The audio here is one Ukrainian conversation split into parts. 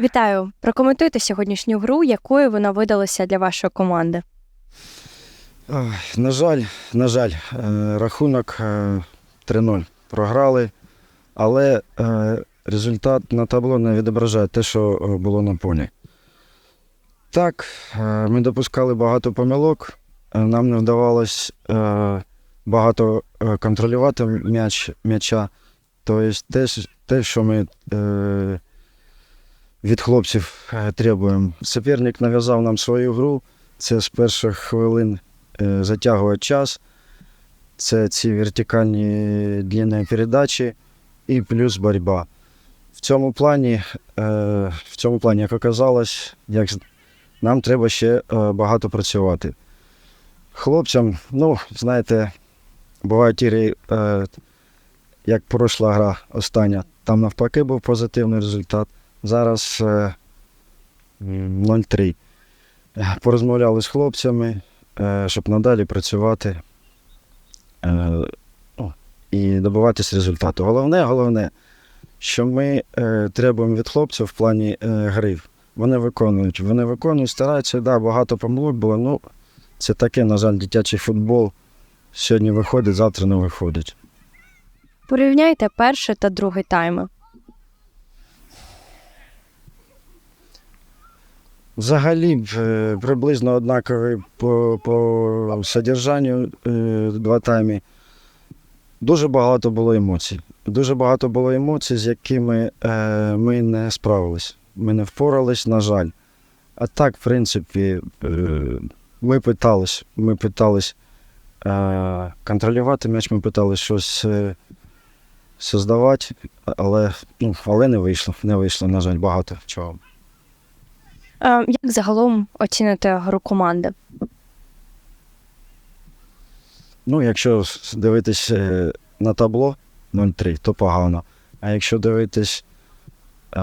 Вітаю! Прокоментуйте сьогоднішню гру, якою вона видалася для вашої команди. На жаль, на жаль, е, рахунок е, 3-0 програли, але е, результат на табло не відображає те, що е, було на полі. Так, е, ми допускали багато помилок, е, нам не вдавалось е, багато е, контролювати м'яч, м'яча. Тобто те, що ми е, від хлопців е, требуємо. Суперник нав'язав нам свою гру. Це з перших хвилин е, затягує час. Це ці вертикальні длинні передачі і плюс боротьба. В цьому плані, е, в цьому плані, як оказалось, як, нам треба ще багато працювати. Хлопцям, ну, знаєте, бувають ігри, як пройшла гра остання, там навпаки був позитивний результат. Зараз е, 0-3. Е, Порозмовляли з хлопцями, е, щоб надалі працювати е, ну, і добиватись результату. Головне, головне, що ми требуємо від хлопців в плані гри. Вони виконують. Вони виконують, стараються, да, багато помилок було. Ну, це таке, на жаль, дитячий футбол. Сьогодні виходить, завтра не виходить. Порівняйте перший та другий тайми. Взагалі е, приблизно однакові по, по содержанню е, два таймі. Дуже багато було емоцій. Дуже багато було емоцій, з якими е, ми не справились. Ми не впорались, на жаль. А так, в принципі, е, ми питались, ми питались е, контролювати м'яч, ми питались щось е, создавати, але, ну, але не вийшло. Не вийшло, на жаль, багато чого. Е, Як загалом оціните гру команди? Ну, якщо дивитись е, на табло 0-3, то погано. А якщо дивитись е,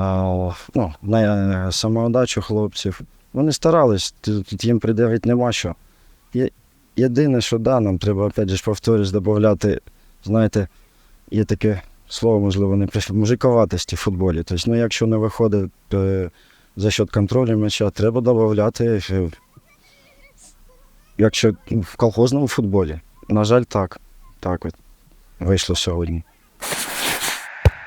ну, на самоотдачу хлопців, вони старались, тут їм придивити нема що. Єдине, що да, нам треба, опять же, повторюсь, додати, знаєте, є таке слово, можливо, не мужиковатості в футболі. Тобто, ну, якщо не виходить за счет контролю м'яча, треба додати, е, якщо в колхозному футболі. На жаль, так. Так от. Вийшло сьогодні.